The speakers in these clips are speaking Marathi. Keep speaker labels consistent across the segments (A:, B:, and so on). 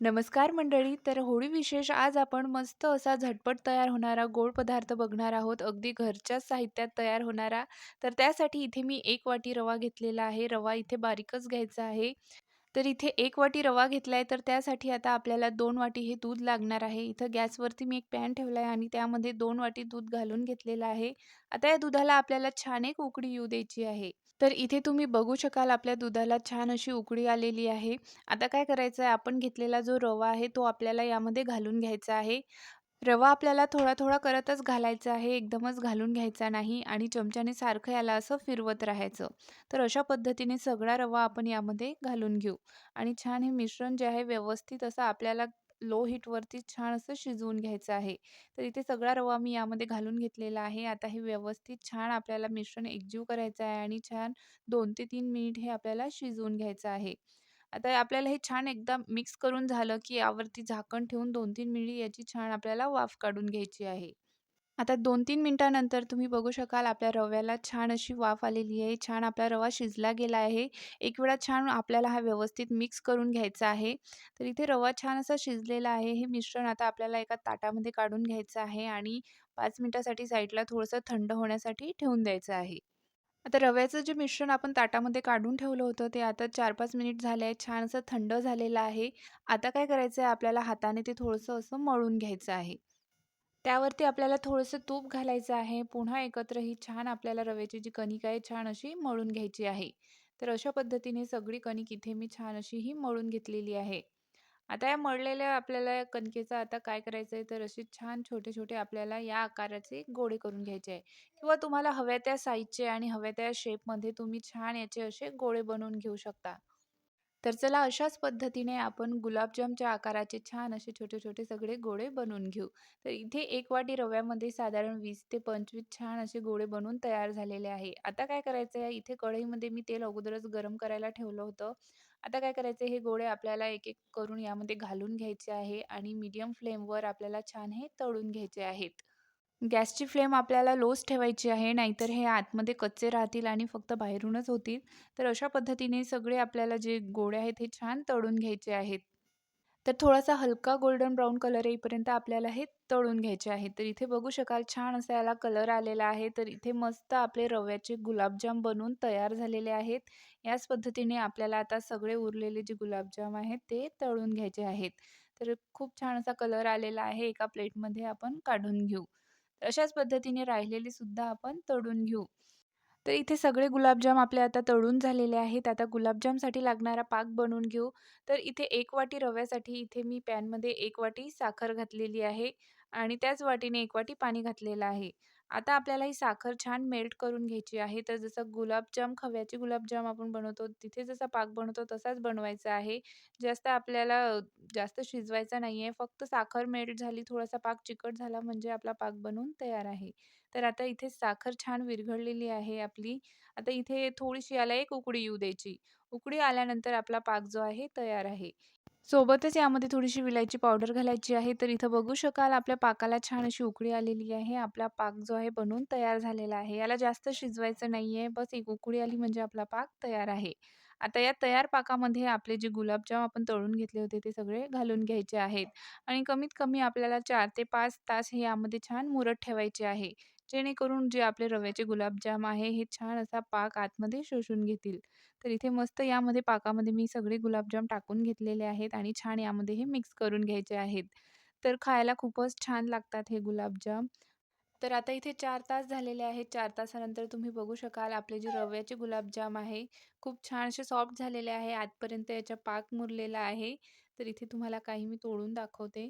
A: नमस्कार मंडळी. तर होळी विशेष आज आपण मस्त असा झटपट तयार होणारा गोड पदार्थ बघणार आहोत. अगदी घरच्याच साहित्यात तयार होणारा. तर त्यासाठी इथे मी एक वाटी रवा घेतलेला आहे. रवा इथे बारीकच घ्यायचा आहे. तर इथे एक वाटी रवा घेतलाय तर त्यासाठी आता आपल्याला दोन वाटी हे दूध लागणार आहे. इथं गॅसवरती मी एक पॅन ठेवला आहे आणि त्यामध्ये दोन वाटी दूध घालून घेतलेलं आहे. आता या दुधाला आपल्याला छान एक उकडी येऊ द्यायची आहे. तर इथे तुम्ही बघू शकाल आपल्या दुधाला छान अशी उकडी आलेली आहे. आता काय करायचं आहे आपण घेतलेला जो रवा आहे तो आपल्याला यामध्ये घालून घ्यायचा आहे. रवा आपल्याला थोडा-थोडा करतच घालायचा आहे, एकदमच घालून घ्यायचा नाही आणि चमच्याने सारखं याला असं फिरवत राहायचं. तर अशा पद्धतीने सगळा रवा आपण यामध्ये घालून घेऊ आणि छान हे मिश्रण जे आहे व्यवस्थित असं आपल्याला लो हीटवरती छान असं शिजवून घ्यायचं आहे. तर इथे सगळा रवा मी यामध्ये घालून घेतलेला आहे. आता हे व्यवस्थित छान आपल्याला मिश्रण एकजीव करायचं आहे आणि छान दोन ते तीन मिनिट हे आपल्याला शिजवून घ्यायचं आहे. आता आपल्याला हे छान एकदा मिक्स करून झालं, की यावरती झाकण ठेवून 2-3 मिनिट याची छान आपल्याला वाफ काढून घ्यायची आहे. आता दोन तीन मिनटानंतर तुम्ही बघू शकाल आपल्या रव्याला छान अशी वाफ आलेली आहे. छान आपला रवा शिजला गेला आहे. एक वेळा छान आपल्याला हा व्यवस्थित मिक्स करून घ्यायचा आहे. तर इथे रवा छान असा शिजलेला आहे. हे मिश्रण आता आपल्याला एका ताटामध्ये काढून घ्यायचं आहे आणि पाच मिनिटासाठी साईडला थोडंसं थंड होण्यासाठी ठेवून द्यायचं आहे. आता रव्याचं जे मिश्रण आपण ताटामध्ये काढून ठेवलं होतं ते आता 4-5 मिनिट झाले आहे. छान असं थंड झालेलं आहे. आता काय करायचं आहे आपल्याला हाताने ते थोडंसं असं मळून घ्यायचं आहे. त्यावरती आपल्याला थोडंसं तूप घालायचं आहे. पुन्हा एकत्र ही छान आपल्याला रव्याची जी कणिक आहे छान अशी मळून घ्यायची आहे. तर अशा पद्धतीने सगळी कणिक इथे मी छान अशी ही मळून घेतलेली आहे. आता या मळलेल्या आपल्याला कणकेचं आता काय करायचं आहे तर असे छान छोटे-छोटे आपल्याला या आकाराचे गोळे करून घ्यायचे आहे किंवा तुम्हाला हव्या त्या साईजचे आणि हव्या त्या शेपमध्ये तुम्ही छान याचे असे गोळे बनवून घेऊ शकता. तर चला अशाच पद्धतीने आपण गुलाबजामच्या आकाराचे छान असे छोटे-छोटे सगळे गोळे बनवून घेऊ. तर इथे एक वाटी रव्यामध्ये साधारण वीस ते 25 छान असे गोळे बनवून तयार झालेले आहे. आता काय करायचं आहे इथे कढईमध्ये मी तेल अगोदरच गरम करायला ठेवलं होतं. आता काय करायचं हे गोळे आपल्याला एक-एक करून यामध्ये घालून घ्यायचे आहे आणि मीडियम फ्लेमवर आपल्याला छान हे तळून घ्यायचे आहेत. गॅसची फ्लेम आपल्याला लोच ठेवायची आहे, नाहीतर हे आतमध्ये कच्चे राहतील आणि फक्त बाहेरूनच होतील. तर अशा पद्धतीने सगळे आपल्याला जे गोळे आहेत हे छान तळून घ्यायचे आहेत. तर थोडासा हलका गोल्डन ब्राऊन कलर येईपर्यंत आपल्याला हे तळून घ्यायचे आहे. तर इथे बघू शकाल छान असा याला कलर आलेला आहे. तर इथे मस्त आपले रव्याचे गुलाबजाम बनवून तयार झालेले आहेत. याच पद्धतीने आपल्याला आता सगळे उरलेले जे गुलाबजाम आहेत ते तळून घ्यायचे आहेत. तर खूप छान असा कलर आलेला आहे. एका प्लेटमध्ये आपण काढून घेऊ. अशाच पद्धतीने राहिलेले सुद्धा आपण तळून घेऊ. तर इथे सगळे गुलाबजाम आपले आता तळून झालेले आहेत. आता गुलाबजामसाठी लागणारा पाक बनवून घेऊ. तर इथे एक वाटी रव्यासाठी इथे मी पॅनमध्ये एक वाटी साखर घातलेली आहे आणि त्याच वाटीने एक वाटी पाणी घातलेलं आहे. आता आपल्याला ही साखर छान मेल्ट करून घ्यायची आहे. तर जसं गुलाबजाम खव्याचे गुलाबजाम आपण बनवतो तिथे जसा पाक बनवतो तसाच बनवायचा आहे. जास्त आपल्याला जास्त शिजवायचा नाही आहे. फक्त साखर मेल्ट झाली, थोडासा पाक चिकट झाला म्हणजे आपला पाक बनवून तयार आहे. तर आता इथे साखर छान विरघळलेली आहे आपली. आता इथे थोडीशी याला एक उकडी येऊ द्यायची. उकडी आल्यानंतर आपला पाक जो आहे तयार आहे. सोबतच यामध्ये थोडीशी विलायची पावडर घालायची आहे. तर इथं बघू शकाल आपल्या पाकाला छान अशी उकळी आलेली आहे. आपला पाक जो आहे बनवून तयार झालेला आहे. याला जास्त शिजवायचं नाही आहे. बस एक उकळी आली म्हणजे आपला पाक तयार आहे. आता या तयार पाकामध्ये आपले जे गुलाबजाम आपण तळून घेतले होते ते सगळे घालून घ्यायचे आहेत आणि कमीत कमी आपल्याला चार ते पाच तास हे यामध्ये छान मुरत ठेवायचे आहे. जेणेकरून जे आपले रव्याचे गुलाबजाम आहे हे छान असा पाक आतमध्ये शोषून घेतील. तर इथे मस्त यामध्ये पाकामध्ये मी सगळे गुलाबजाम टाकून घेतलेले आहेत आणि छान यामध्ये हे मिक्स करून घ्यायचे आहेत. तर खायला खूपच छान लागतात हे गुलाबजाम. तर आता इथे चार तास झालेले आहेत. चार तासानंतर तुम्ही बघू शकाल आपले जे रव्याचे गुलाबजाम आहे खूप छान असे सॉफ्ट झालेले आहे. आतपर्यंत याचा पाक मुरलेला आहे. तर इथे तुम्हाला काही मी तोडून दाखवते.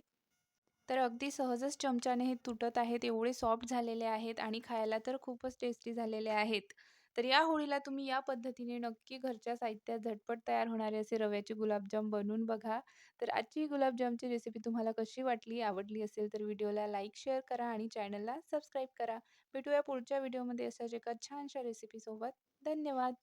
A: तर अगदी सहजच चमच्याने हे तुटत आहेत. एवढे सॉफ्ट झालेले आहेत आणि खायला तर खूपच टेस्टी झालेले आहेत. तर या होळीला तुम्ही या पद्धतीने नक्की घरच्या साहित्यात झटपट तयार होणारे असे रव्याचे गुलाबजाम बनवून बघा. तर आजची गुलाबजामची रेसिपी तुम्हाला कशी वाटली? आवडली असेल तर व्हिडिओला लाईक, शेअर करा आणि चॅनलला सबस्क्राईब करा. भेटूया पुढच्या व्हिडिओमध्ये अशाच एका छानशा रेसिपीसोबत. धन्यवाद.